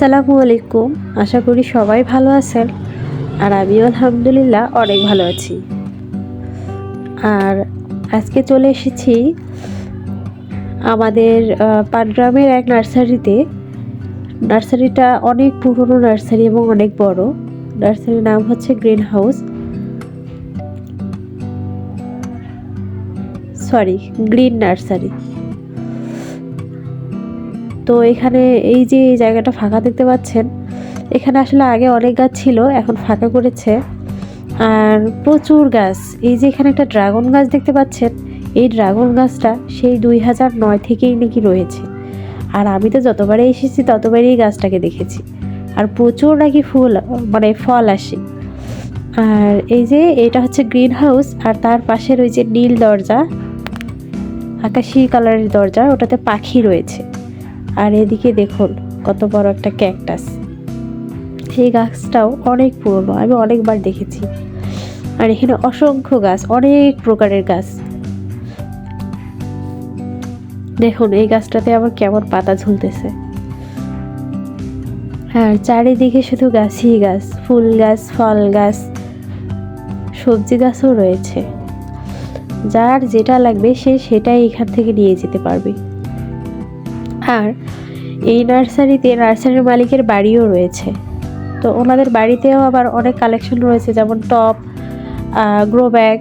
আসসালামু আলাইকুম। আশা করি সবাই ভালো আছেন। আর আমিও আলহামদুলিল্লাহ অনেক ভালো আছি। আর আজকে চলে এসেছি আমাদের পাটগ্রামের এক নার্সারিতে। নার্সারিটা অনেক পুরনো নার্সারি এবং অনেক বড়। নার্সারির নাম হচ্ছে green house. Sorry, green nursery. তো এখানে এই যে এই জায়গাটা ফাঁকা দেখতে পাচ্ছেন, এখানে আসলে আগে অনেক গাছ ছিল, এখন ফাঁকা করেছে। আর প্রচুর গাছ, এই যে এখানে একটা ড্রাগন গাছ দেখতে পাচ্ছেন, এই ড্রাগন গাছটা সেই দুই হাজার নয় থেকেই নাকি রয়েছে। আর আমি তো যতবারই এসেছি, ততবারই এই গাছটাকে দেখেছি। আর প্রচুর নাকি ফুল মানে ফল আসে। আর এই যে এটা হচ্ছে গ্রিন হাউস, আর তার পাশের ওই যে নীল দরজা, আকাশি কালারের দরজা, ওটাতে পাখি রয়েছে। আর এদিকে দেখুন, কত বড় একটা ক্যাকটাস। সেই গাছটাও অনেক পুরনো, আমি অনেকবার দেখেছি। আর এখানে অসংখ্য গাছ, অনেক প্রকারের গাছ। দেখুন, এই গাছটাতে আবার কেমন পাতা ঝুলতেছে। আর চারিদিকে শুধু গাছই গাছ, ফুল গাছ, ফল গাছ, সবজি গাছও রয়েছে। যার যেটা লাগবে, সে সেটাই এখান থেকে নিয়ে যেতে পারবে। আর এই নার্সারিতে নার্সারির মালিকের বাড়িও রয়েছে। তো ওনাদের বাড়িতেও আবার অনেক কালেকশন রয়েছে, যেমন টপ গ্রো ব্যাগ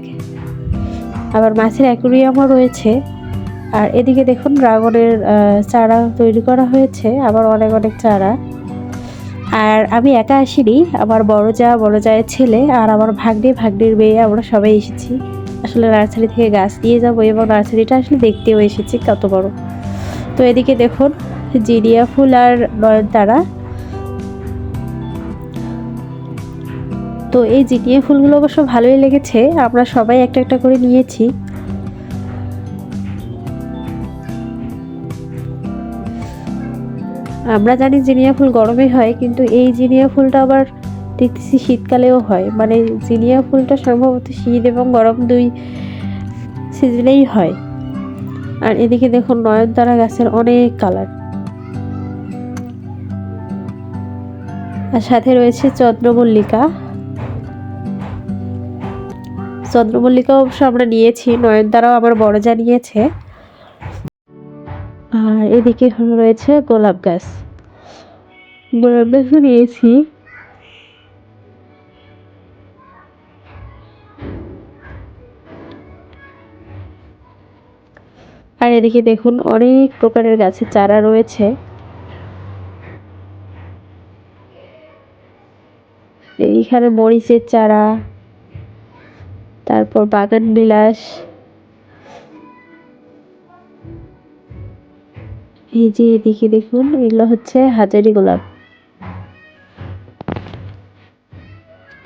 আবার মাছের অ্যাকুরিয়ামও রয়েছে। আর এদিকে দেখুন ড্রাগনের চারা তৈরি করা হয়েছে, আবার অনেক অনেক চারা। আর আমি একা আসিনি, আমার বড় যা, বড় জায়ের ছেলে আর আমার ভাগ্নে, ভাগ্নির মেয়ে, আমরা সবাই এসেছি। আসলে নার্সারি থেকে গাছ নিয়ে যাব এবং নার্সারিটা আসলে দেখতেও এসেছি, কত বড়। তো এদিকে দেখুন, জিরিয়া ফুল আর নয়নতারা। তো এই জিনিয়া ফুলগুলো অবশ্য ভালোই লেগেছে, আমরা সবাই একটা একটা করে নিয়েছি। আমরা জানি জিনিয়া ফুল গরমে হয়, কিন্তু এই জিনিয়া ফুলটা আবার দেখতেছি শীতকালেও হয়। মানে জিনিয়া ফুলটা সম্ভবত শীত এবং গরম দুই সিজনেই হয়। আর এদিকে দেখুন নয়নতারা গাছের অনেক কালার। আর সাথে রয়েছে চন্দ্রমল্লিকা। চন্দ্রমল্লিকা অবশ্য আমরা নিয়েছি, নয়নতারাও আমার বড় যা নিয়েছে। আর এদিকে রয়েছে গোলাপ গাছ। গোলাপ গাছও নিয়েছি। এদিকে দেখুন, অনেক প্রকারের গাছের চারা রয়েছে। এইখানে মরিচের চারা, তারপর বাগান বিলাস। এই যে এদিকে দেখুন, এগুলো হচ্ছে হাজারি গোলাপ।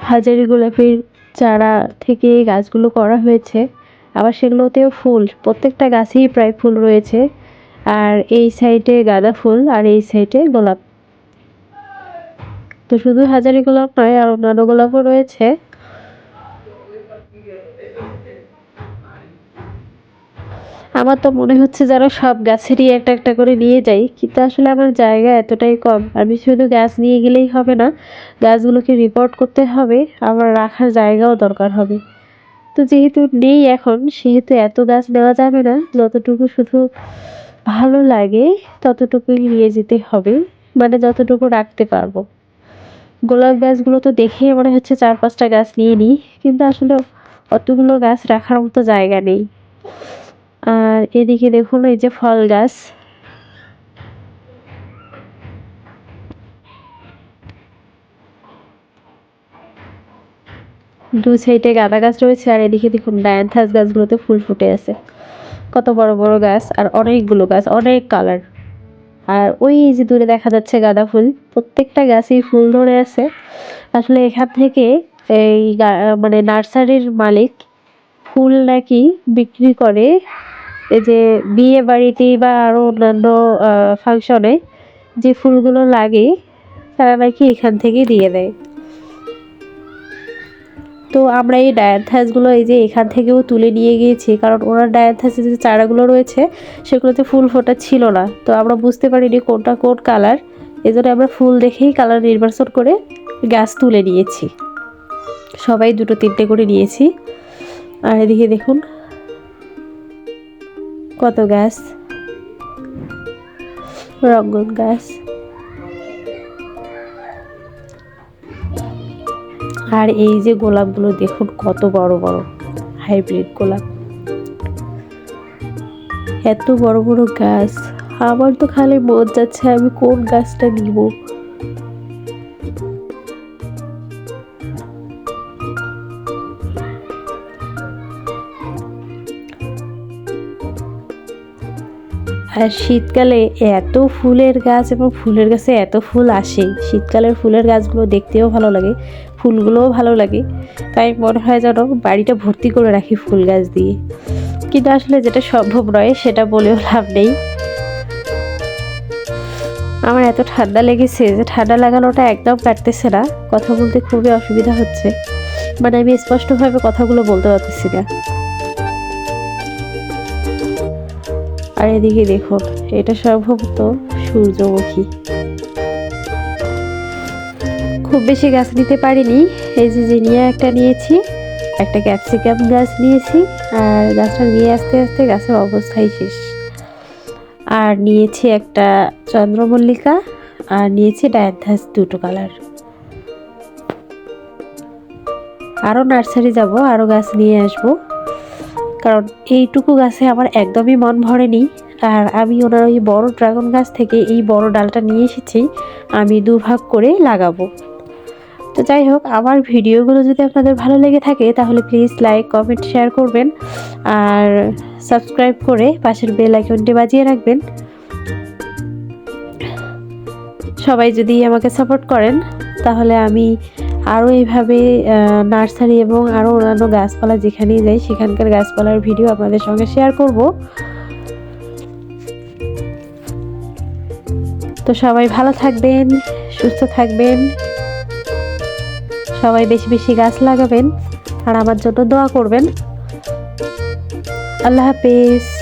হাজারি গোলাপের চারা থেকে গাছগুলো করা হয়েছে। আবার সেগুলোতেও ফুল, প্রত্যেকটা গাছেই প্রায় ফুল রয়েছে। আর এই সাইডে গাঁদা ফুল আর এই সাইডে গোলাপ। তো শুধু হাজারি গোলাপ নয়, আর অন্যান্য গোলাপও রয়েছে। আমার তো মনে হচ্ছে যেন সব গাছেরই একটা একটা করে নিয়ে যাই, কিন্তু আসলে আমার জায়গা এতটাই কম। আমি শুধু গাছ নিয়ে গেলেই হবে না, গাছগুলোকে রিপোর্ট করতে হবে, আমার রাখার জায়গাও দরকার হবে। তো যেহেতু নেই এখন, সেহেতু এত গাছ নেওয়া যাবে না, যতটুকু শুধু ভালো লাগে ততটুকুই নিয়ে যেতে হবে মানে যতটুকু রাখতে পারব। গোলাপ গাছগুলো তো দেখেই মনে হচ্ছে চার পাঁচটা গাছ নিয়ে নিই, কিন্তু আসলে অতগুলো গাছ রাখার মতো জায়গা নেই। আর এদিকে দেখুন, এই যে ফল গাছ দু সাইডে গাঁদা গাছ রয়েছে আর এদিকে দেখুন ডায়ান্থাস গাছগুলোতে ফুল ফুটে আছে। কত বড় বড় গাছ আর অনেকগুলো গাছ, অনেক কালার। আর ওই যে দূরে দেখা যাচ্ছে গাঁদা ফুল, প্রত্যেকটা গাছেই ফুল ধরে আছে। আসলে এখান থেকে এই মানে নার্সারির মালিক ফুল নাকি বিক্রি করে এই যে বিয়ে বাড়িতে বা আরও অন্যান্য ফাংশনে যে ফুলগুলো লাগে, তারা নাকি এখান থেকে দিয়ে দেয়। তো আমরা এই ডায়ান্থাসগুলো এই যে এখান থেকেও তুলে নিয়ে গিয়েছি, কারণ ওনার ডায়ান্থাসের যে চারাগুলো রয়েছে, সেগুলোতে ফুল ফোটা ছিল না। তো আমরা বুঝতে পারিনি কোনটা কোন কালার এই জন্য আমরা ফুল দেখেই কালার নির্বাচন করে গাছ তুলে নিয়েছি। সবাই দুটো তিনটে করে নিয়েছি। আর এদিকে দেখুন, কত গাছ রঙ্গন গাছ আর এই যে গোলাপগুলো দেখুন, কত বড় বড় হাইব্রিড গোলাপ। এত বড় বড় গাছ। আমার তো খালি মন যাচ্ছে আমি কোন গাছটা নিব। আর শীতকালে এত ফুলের গাছ এবং ফুলের গাছে এত ফুল আসে। শীতকালের ফুলের গাছগুলো দেখতেও ভালো লাগে। ফুলগুলোও ভালো লাগে। তাই মনে হয় যেন বাড়িটা ভর্তি করে রাখি ফুল গাছ দিয়ে। কিন্তু আসলে যেটা সম্ভব নয়, সেটা বলেও লাভ নেই। আমার এত ঠান্ডা লেগেছে যে ঠান্ডা লাগানোটা একদম কাটতেছে না। কথা বলতে খুবই অসুবিধা হচ্ছে। মানে আমি স্পষ্টভাবে কথাগুলো বলতে পারতেছি না। আর এদিকে দেখো এটা সম্ভবত সূর্যমুখী। খুব বেশি গাছ নিতে পারিনি। এই যে জিনিয়া একটা নিয়েছি, একটা ক্যাপসিকাম গাছ নিয়েছি, আর গাছটা নিয়ে আস্তে আস্তে গাছের অবস্থাই শেষ। আর নিয়েছি একটা চন্দ্রমল্লিকা, আর নিয়েছি ডায়ান্থাস দুটো কালার। আরও নার্সারি যাব আরও গাছ নিয়ে আসব। কারণ এইটুকু গাছে আমার একদমই মন ভরেনি, আর আমি ওনার ওই বড় ড্রাগন গাছ থেকে এই বড় ডালটা নিয়ে এসেছি, আমি দুভাগ করে লাগাবো। তো যাই হোক, আমার ভিডিওগুলো যদি আপনাদের ভালো লেগে থাকে, তাহলে প্লিজ লাইক কমেন্ট শেয়ার করবেন। আর সাবস্ক্রাইব করে পাশের বেল আইকনটি বাজিয়ে রাখবেন। সবাই যদি আমাকে সাপোর্ট করেন, তাহলে আমি আরও এইভাবে নার্সারি এবং আরও অন্যান্য গাছপালা যেখানেই যাই, সেখানকার গাছপালার ভিডিও আপনাদের সঙ্গে শেয়ার করব। তো সবাই ভালো থাকবেন, সুস্থ থাকবেন। সবাই বেশি বেশি গাছ লাগাবেন আর আমার জন্য দোয়া করবেন। আল্লাহ হাফিজ।